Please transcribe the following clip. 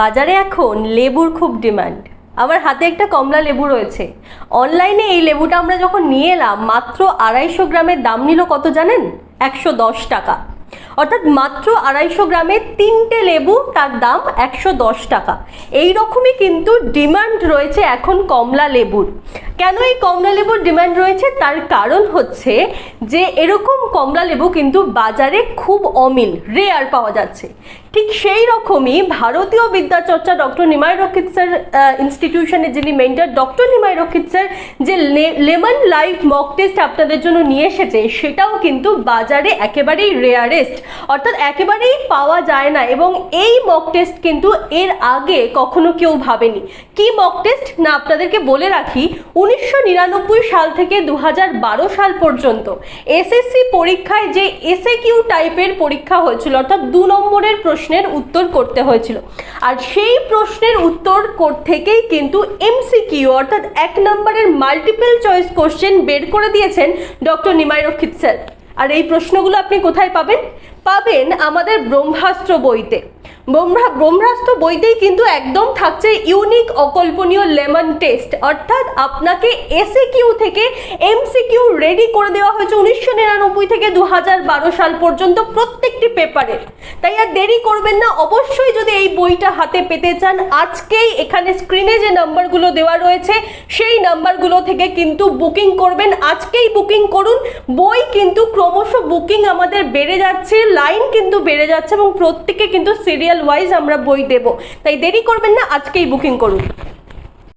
বাজারে এখন লেবুর খুব ডিমান্ড। আমার হাতে একটা কমলা লেবু রয়েছে। অনলাইনে এই লেবুটা আমরা যখন নিয়ে এলাম, মাত্র আড়াইশো গ্রামের দাম নিল কত জানেন? একশো দশ টাকা। অর্থাৎ মাত্র আড়াইশো গ্রামে তিনটে লেবু, তার দাম একশো দশ টাকা। এই রকমই কিন্তু ডিমান্ড রয়েছে এখন কমলা লেবুর। কেন এই কমলা লেবুর ডিমান্ড রয়েছে? তার কারণ হচ্ছে যে এরকম কমলা লেবু কিন্তু বাজারে খুব অমিল রেয়ার পাওয়া যাচ্ছে। ঠিক সেই রকমই ভারতীয় বিদ্যাচর্চা ডক্টর নিমাই রক্ষিত স্যার ইনস্টিটিউশনের যিনি মেন্টার ডক্টর নিমাই রক্ষিত স্যার, যে লেমন লাইফ মক টেস্ট আপনাদের জন্য নিয়ে এসেছে, সেটাও কিন্তু বাজারে একেবারেই রেয়ারেস্ট অর্থাৎ একেবারেই পাওয়া যায় না এবং এই মক টেস্ট কিন্তু এর আগে কখনো কেউ ভাবেনি। কি মক টেস্ট না, আপনাদেরকে বলে রাখি উনিশশো নিরানব্বই সাল থেকে দু সাল পর্যন্ত এসএসসি পরীক্ষায় যে এসএ কিউ টাইপের পরীক্ষা হয়েছিল, অর্থাৎ দু নম্বরের প্রশ্নের উত্তর করতে হয়েছিল। আর সেই প্রশ্নের উত্তর থেকেই কিন্তু এমসিকিউ অর্থাৎ এক নম্বরের মাল্টিপল চয়েস কোশ্চেন বের করে দিয়েছেন ডক্টর নিমাই রক্ষিত স্যার। আর এই প্রশ্নগুলো আপনি কোথায় পাবেন? পাবেন আমাদের ব্রহ্মাস্ত্র বইতে। ব্রহ্মা ব্রহ্মাস্ত্র বইতেই কিন্তু একদম থাকছে ইউনিক অকল্পনীয় লেমন টেস্ট। অর্থাৎ আপনাকে এসএ কিউ থেকে এমসিকিউ রেডি করে দেওয়া হয়েছে উনিশশো নিরানব্বই থেকে দু সাল পর্যন্ত প্রত্যেকটি পেপারের তাই আর দেরি করবেন না, অবশ্যই যদি এই বইটা হাতে পেতে চান, আজকেই এখানে স্ক্রিনে যে নাম্বারগুলো দেওয়া রয়েছে, সেই নাম্বারগুলো থেকে কিন্তু বুকিং করবেন। আজকেই বুকিং করুন। বই কিন্তু ক্রমশ বুকিং আমাদের বেড়ে যাচ্ছে লাইন কিন্তু বেড়ে যাচ্ছে এবং প্রত্যেকে কিন্তু সিরিয়াল ওয়াইজ আমরা বই দেব। তাই দেরি করবেন না আজকেই বুকিং করুন।